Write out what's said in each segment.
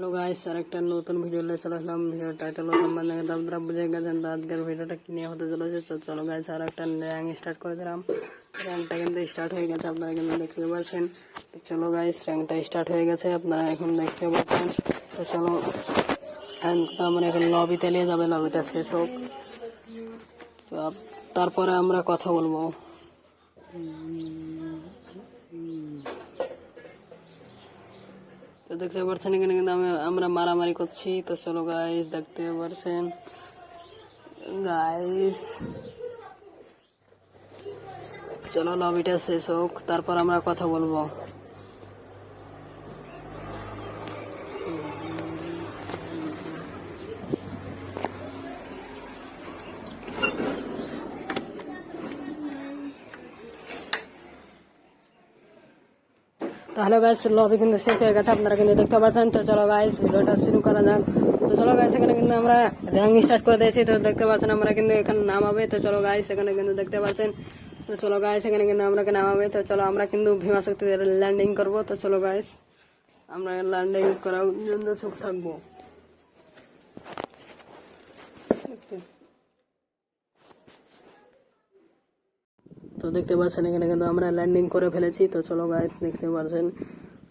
Hello guys, আর একটা নতুন video নিয়ে চলে আসলাম। ভিডিও টাইটেল মানে আপনারা বুঝে গেছেন তো আজকের ভিডিওটা কি নিয়ে হতে চলেছে। চলো গাইস আর একটা র্যাঙ্ক স্টার্ট করে দিলাম। র্যাঙ্কটা কিন্তু স্টার্ট হয়ে গেছে, আপনারা কিন্তু দেখতে পাচ্ছেন। তো চলো গাইস র্যাঙ্কটা স্টার্ট হয়ে গেছে, আপনারা এখন দেখতে পাচ্ছেন। তো চলো আমরা এখন লবিতে নিয়ে যাবে লবিটা শেষ হোক। তারপরে আমরা কথা বলব। দেখতে পারছেন এখানে কিন্তু আমি, আমরা মারামারি করছি। তো চলো গাইস দেখতে পারছেন। গাইস চলো লবিটা শেষ হোক, তারপর আমরা কথা বলব। তাহলে গাইস লবি কিন্তু শেষ হয়ে গেছে, আপনারা কিন্তু দেখতে পাচ্ছেন। তো চলো গাইস, ভিডিওটা শুরু করা যাক। তো চলো গাইস, এখানে কিন্তু আমরা র্যাঙ্ক স্টার্ট করে দিয়েছি, তো দেখতে পাচ্ছেন আমরা কিন্তু এখানে নামাবে তো চলো গাইস, এখানে কিন্তু দেখতে পাচ্ছেন। তো চলো গাইস, এখানে কিন্তু আমরা নামাবে তো চলো আমরা কিন্তু ভীমা শক্তি ল্যান্ডিং করব। তো চলো গাইস, আমরা ল্যান্ডিং করার জন্য চুপ থাকব। তো দেখতে পাচ্ছেন, এখানে কিন্তু আমরা ল্যান্ডিং করে ফেলেছি। তো চলো গাইস দেখতে পাচ্ছেন।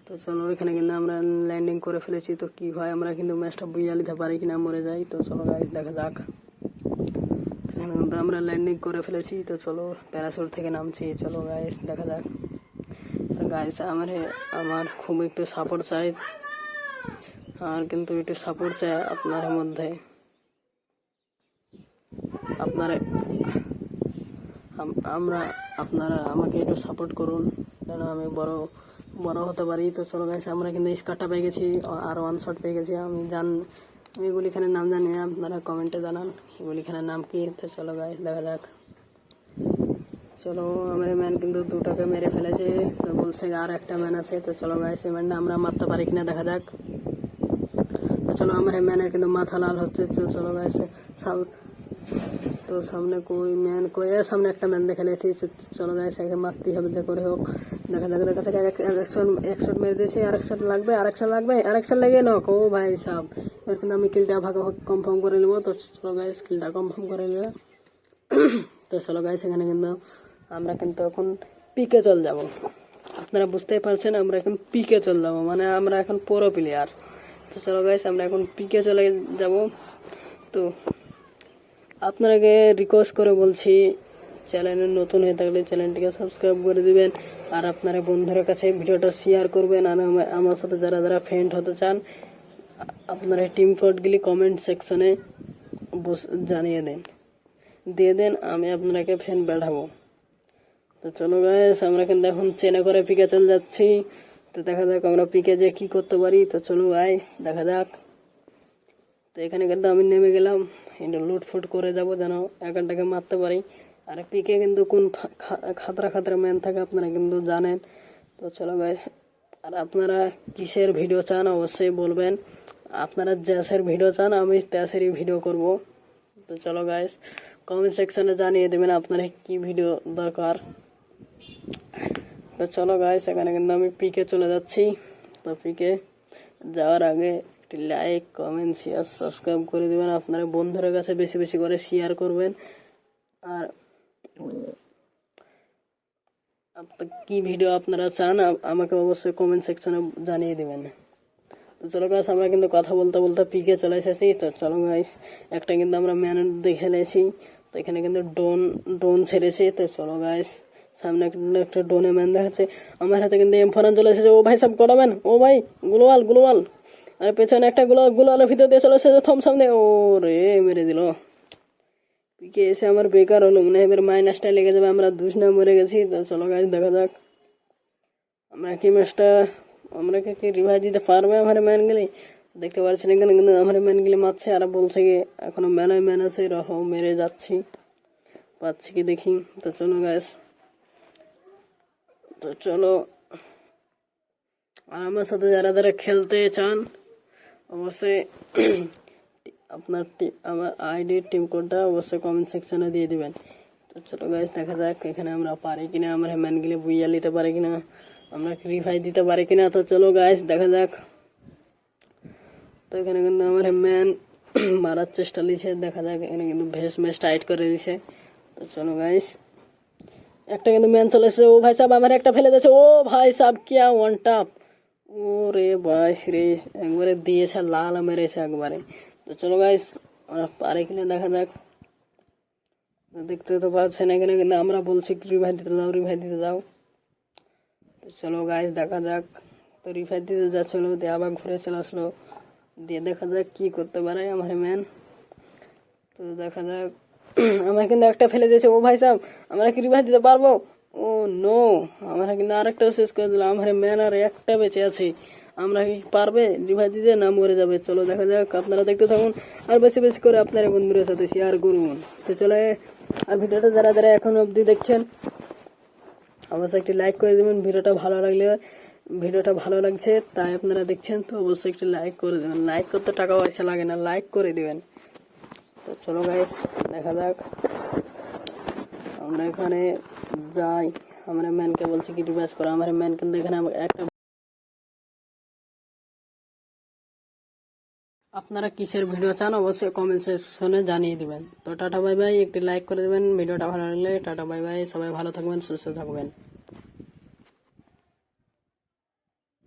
তো চলো, এখানে কিন্তু আমরা ল্যান্ডিং করে ফেলেছি। তো কি হয়, আমরা কিন্তু ম্যাচটা বুঝিয়ে নিতে পারি কিনা, মরে যাই। তো চলো গাইস দেখা যাক। এখানে কিন্তু আমরা ল্যান্ডিং করে ফেলেছি। তো চলো প্যারাসুট থেকে নামছি। চলো গাইস দেখা যাক। গাইস আমার আমার খুব একটু সাপোর্ট চাই। আর কিন্তু একটু সাপোর্ট চাই আপনার মধ্যে। আপনার আমরা, আপনারা আমাকে একটু সাপোর্ট করুন। যেন আমি বড় বড় হতে পারি। তো চলো গাইছে আমরা কিন্তু স্কারটা পেয়ে গেছি, আর ওয়ান শট পেয়ে গেছি। আমি জান, আমি এগুলিখানের নাম জানি না, আপনারা কমেন্টে জানান এগুলিখানের নাম কি। তো চলো গাইস দেখা যাক। চলো আমার ম্যান কিন্তু দুটাকে মেরে ফেলেছে। তো বলছে আর একটা ম্যান আছে। তো চলো গাইস এই ম্যানটা আমরা মারতে পারি কিনা দেখা যাক। তো চলো আমার ম্যানের কিন্তু মাথা লাল হচ্ছে। তো চলো গাইস সব তো সামনে কই ম্যান কই, এ সামনে একটা ম্যান দেখে নিয়েছি। চলো গাইস একে মারতেই হবে, যে করে হোক। দেখা যাক দেখা যাক, এক- শট মেরে দিয়েছি আরেক শট লাগবে আরেক শট লাগবে আরেক শট লেগে নোক। ও ভাই সাব, এবার কিন্তু আমি কিলটা ভাগে কনফার্ম করে নেব। তো চলো গাইস কিলটা কনফার্ম করে নিলাম তো চলো গাইস এখানে কিন্তু আমরা কিন্তু এখন পিকে চল যাব। আপনারা বুঝতেই পারছেন, আমরা এখন পিকে চল যাব। মানে আমরা এখন পুরো প্লেয়ার তো চলো গাইস আমরা এখন পিকে চলে যাব। তো আপনাকে রিকোয়েস্ট করে বলছি চ্যানেলে নতুন হয়ে থাকলে চ্যানেলটিকে সাবস্ক্রাইব করে দিবেন। আর আপনারা বন্ধুদের কাছে ভিডিওটা শেয়ার করবেন। আর আমার- সাথে যারা যারা ফ্রেন্ড হতে চান, আপনারা টিম কোডগুলি কমেন্ট সেকশনে জানিয়ে দেন। দিয়ে দেন, আমি আপনাকে ফ্যান পাঠাবো। তো চলো গাইস আমরা কিন্তু এখন চেনে করে পিকে চলে যাচ্ছি। তো দেখা যাক আমরা পিকে যে কি করতে পারি। তো চলো গাইস দেখা যাক। তো এখানে কিন্তু আমি নেমে গেলাম। এটা লুটফুট করে যাব যেন একানটাকে মারতে পারি। আর পিকে কিন্তু কোন খাতরা খাতরা ম্যান থাকে আপনারা কিন্তু জানেন। তো চলো গাইস আর আপনারা কিসের ভিডিও চান অবশ্যই বলবেন। আপনারা জ্যাসের ভিডিও চান, আমি ত্যাসেরই ভিডিও করব। তো চলো গাইস কমেন্ট সেকশনে জানিয়ে দেবেন আপনার কি ভিডিও দরকার। তো চলো গাইস এখানে কিন্তু আমি পিকে চলে যাচ্ছি। তো পিকে যাওয়ার আগে একটি লাইক কমেন্ট শেয়ার সাবস্ক্রাইব করে দেবেন। আপনারা বন্ধুদের কাছে বেশি বেশি করে শেয়ার করবেন। আর কি ভিডিও আপনারা চান আমাকে অবশ্যই কমেন্ট সেকশনে জানিয়ে দেবেন। তো চলো গাইস আমরা কিন্তু কথা বলতে বলতে পিকে চলে এসেছি। তো চলো গাইস একটা কিন্তু আমরা ম্যান দেখে নিয়েছি। তো এখানে কিন্তু ডোন ডোন ছেড়েছে। তো চলো গাইস সামনে একটা- ডোনে ম্যান দেখাচ্ছে। আমার হাতে কিন্তু এম ফোরান চলে এসেছে। ও ভাই, সব করাবেন ও ভাই, গ্লোয়াল গ্লোয়াল। আর পেছনে একটা গুলো গুলালের ভিতর দিয়ে চলে এসেছে, থম সামনে। ও রে মেরে দিল। পিকে এসে আমার বেকার হলো, মনে এবার মাইনাসটা লেগে যাবে, আমরা দুষ্ণা মরে গেছি। তো চলো গাইস দেখা যাক। আমরা কি ম্যাচটা আমরা কি রিভাইজ দিতে পারবে আমার ম্যান গেলে? দেখতে পাচ্ছি না এখানে কিন্তু আমার ম্যান গেলে মারছে, আর বলছে কি, এখনও ম্যানায় ম্যান আছে, রহ, মেরে যাচ্ছি। পাচ্ছি কি দেখি। তো চলো গ্যাস তো চলো। আর আমার সাথে যারা যারা খেলতে চান অবশ্যই আপনার আমার আইডি, টিম কোডটা অবশ্যই কমেন্ট সেকশনে দিয়ে দিবেন। তো চলো গাইস দেখা যাক এখানে আমরা পারি কিনা, আমরা ম্যান গেলে বুইয়া নিতে পারি কিনা, আমরা রিভাই দিতে পারি কিনা। তো চলো গাইস দেখা যাক। তো এখানে কিন্তু আমার ম্যান মারার চেষ্টা নিছে দেখা যাক এখানে কিন্তু ভেস মেস টাইট করে দিছে। তো চলো গাইস একটা কিন্তু ম্যান চলে এসেছে। ও ভাই সাহেব আমার একটা ফেলে দিয়েছে। ও ভাই সাহেব কিয়া ওয়ান টাপ ও রে ভাই, রে, একবারে দিয়েছে, লাল মেরেছে একবারে। তো চলো গাইস পারে কিনা দেখা যাক। দেখতে তো পাচ্ছেন এখানে কিন্তু আমরা বলছি রিভাই দিতে যাও রিভাই দিতে যাও। তো চলো গাইস দেখা যাক। তো রিভাই দিতে যাচ্ছিল দিয়ে আবার ঘুরে চলে আসলো। দিয়ে দেখা যাক কি করতে পারে আমার ম্যান তো দেখা যাক। আমার কিন্তু একটা ফেলে দিয়েছে, ও ভাই সাহেব, আমরা কি রিভাই দিতে পারব? ও নো আমরা কিন্তু আরেকটা শেষ করে দিলাম। আমার ম্যান আর একটা বেঁচে আছে। আমরা কি পারবে? রিভাই দিতে না মরে যাবে? চলো দেখা যাক। আপনারা দেখতে থাকুন। আর বেশি বেশি করে আপনারা বন্ধুদের সাথে শেয়ার করুন তো চলে, আর ভিডিওটা যারা যারা এখন অবধি দেখছেন, অবশ্যই একটি লাইক করে দেবেন। ভিডিওটা ভালো লাগলে, ভিডিওটা ভালো লাগছে, তাই আপনারা দেখছেন, তো অবশ্যই একটি লাইক করে দেবেন। লাইক করতে টাকা পয়সা লাগে না লাইক করে দিবেন। তো চলো গাইস দেখা যাক। আমরা এখানে যাই, আমরা ম্যানকে বলছি কি রিভার্স করো। আমার ম্যান কিন্তু এখানে একটা আপনারা কিসের ভিডিও চান অবশ্যই কমেন্ট সেকশনে জানিয়ে দিবেন। তো টাটা বাই বাই একটি লাইক করে দেবেন। ভিডিওটা ভালো লাগলে টাটা বাই বাই সবাই ভালো থাকবেন, সুস্থ থাকবেন।